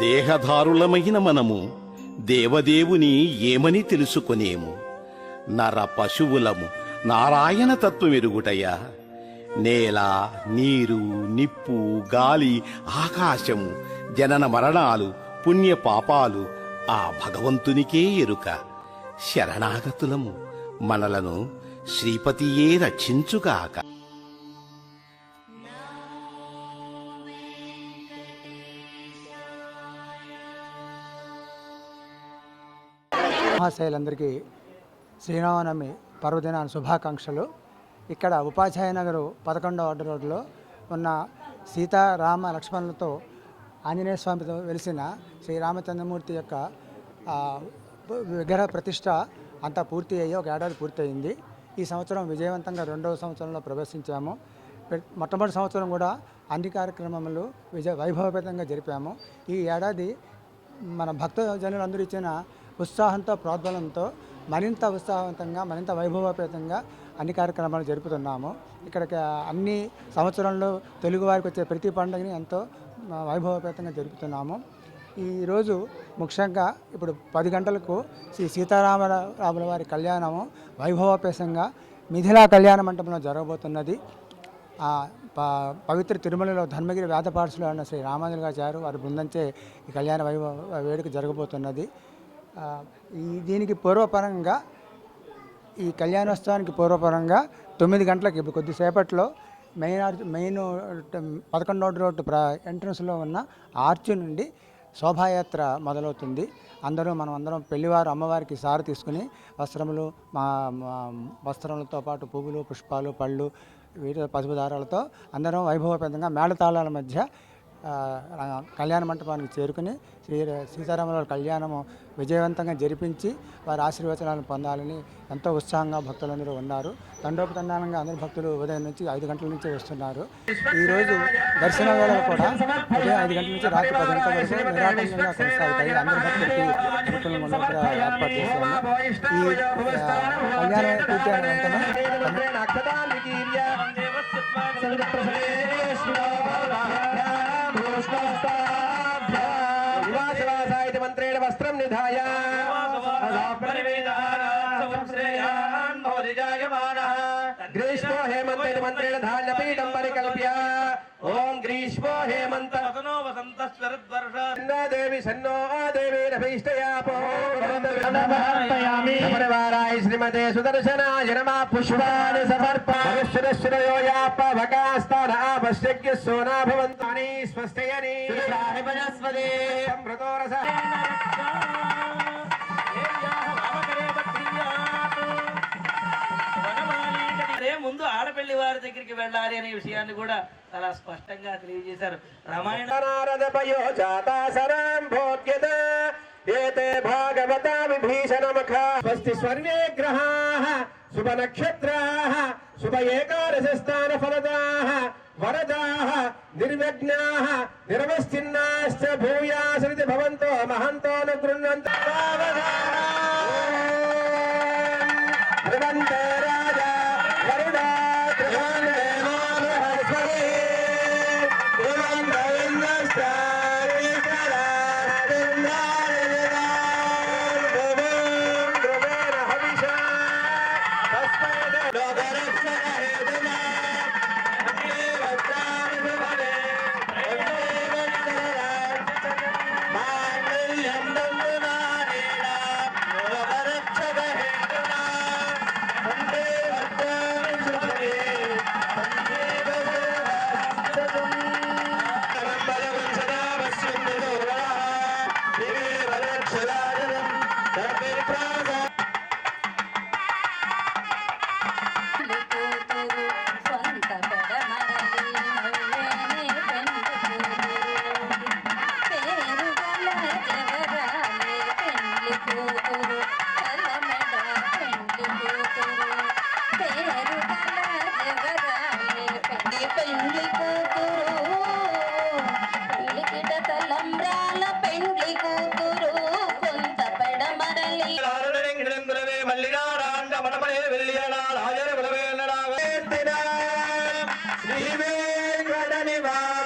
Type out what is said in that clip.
దేహధారులమైన మనము దేవదేవుని ఏమని తెలుసుకొనేము? నర పశువులము నారాయణ తత్వమెరుగుటయ్యా నేల నీరు నిప్పు గాలి ఆకాశము జనన మరణాలు పుణ్య పాపాలు ఆ భగవంతునికే ఎరుక. శరణాగతులము మనలను శ్రీపతియే రక్షించుగాక. మహాశైలందరికీ శ్రీరామనవమి పర్వదిన శుభాకాంక్షలు. ఇక్కడ ఉపాధ్యాయ నగరు పదకొండవ అడ్డు రోడ్లో ఉన్న సీతారామ లక్ష్మణులతో ఆంజనేయ స్వామితో వెలిసిన శ్రీరామచంద్రమూర్తి యొక్క విగ్రహ ప్రతిష్ట అంతా పూర్తి అయ్యి ఒక ఏడాది పూర్తి అయింది ఈ సంవత్సరం విజయవంతంగా రెండవ సంవత్సరంలో ప్రవేశించాము. మొట్టమొదటి సంవత్సరం కూడా అన్ని కార్యక్రమములు విజయ వైభవపేతంగా జరిపాము. ఈ ఏడాది మన భక్త జనులందరూ ఇచ్చిన ఉత్సాహంతో ప్రోద్బలంతో మరింత ఉత్సాహవంతంగా మరింత వైభవపేతంగా అన్ని కార్యక్రమాలు జరుపుతున్నాము. ఇక్కడికి అన్ని సంవత్సరంలో తెలుగు వారికి వచ్చే ప్రతి పండుగని ఎంతో వైభవోపేతంగా వైభవపేతంగా జరుపుతున్నాము ఈరోజు ముఖ్యంగా ఇప్పుడు పది గంటలకు శ్రీ సీతారామ రాముల వారి కళ్యాణము వైభవోపేతంగా మిథిలా కళ్యాణ మంటపంలో జరగబోతున్నది. పవిత్ర తిరుమలలో ధర్మగిరి వేద అన్న శ్రీ రామానుజులు గారు వారి బృందంచే ఈ కళ్యాణ వైభవ వేడుక జరగబోతున్నది. ఈ దీనికి పూర్వపరంగా ఈ కళ్యాణోత్సవానికి పూర్వపరంగా తొమ్మిది గంటలకు ఇప్పుడు కొద్దిసేపట్లో మెయిన్ ఆర్చ్ మెయిన్ పదకొండో రోడ్డు ప్ర ఎంట్రన్స్లో ఉన్న ఆర్చ్ నుండి శోభాయాత్ర మొదలవుతుంది. అందరూ మనం అందరం పెళ్ళివారు అమ్మవారికి సారు తీసుకుని వస్త్రములు మా వస్త్రములతో పాటు పువ్వులు పుష్పాలు పళ్ళు వీటి పసుపు దారాలతో అందరం వైభవపేతంగా మేళతాళాల మధ్య కళ్యాణ మంటపానికి చేరుకుని శ్రీ సీతారాముల కళ్యాణము విజయవంతంగా జరిపించి వారి ఆశీర్వచనాలను పొందాలని ఎంతో ఉత్సాహంగా భక్తులందరూ ఉన్నారు. తండోపతండానంగా అందరు భక్తులు ఉదయం నుంచి ఐదు గంటల నుంచి వస్తున్నారు. ఈరోజు దర్శన వేళలు కూడా ఉదయం ఐదు గంటల నుంచి రాత్రి పది గంటల వరకు నిరాటంగా కొనసాగుతాయి. అందరి భక్తులకి అనుకూలంగా ఉన్నట్టుగా ఏర్పాటు చేశాము ఈ కళ్యాణ పూర్తి వస్త్రం నిధాయ గ్రీష్మో హేమంతేన మంత్రేణ ధాన్యపీఠం పరికల్ప్య. ఓం గ్రీష్మో హేమంత. దేవి సన్నో దేవి నభీష్టయాపో. నమరవారాయ శ్రీమతే సుదర్శనాయ నమ పుష్పాని సమర్పణశ్రయో యాప భగాస్తాన ఆపశ్యజ్ఞ సోనా ముందు ఆడపల్లి వారి దగ్గరికి వెళ్ళాలి అనే విషయాన్ని కూడా చాలా స్పష్టంగా తెలియజేశారు. రామాయణ నారద పయో జాతా సరాంభోగ్యత ఏతే భాగవతా విభీషణముఖ. స్వస్తి స్వర్వే గ్రహాః శుభ నక్షత్రాః శుభ ఏకాదశ స్థాన ఫలదాః వరదాః నిర్విఘ్నాః నిరవస్థిన్నాశ్చ భూయాసరితి భవంతో మహంతో న கடனை வா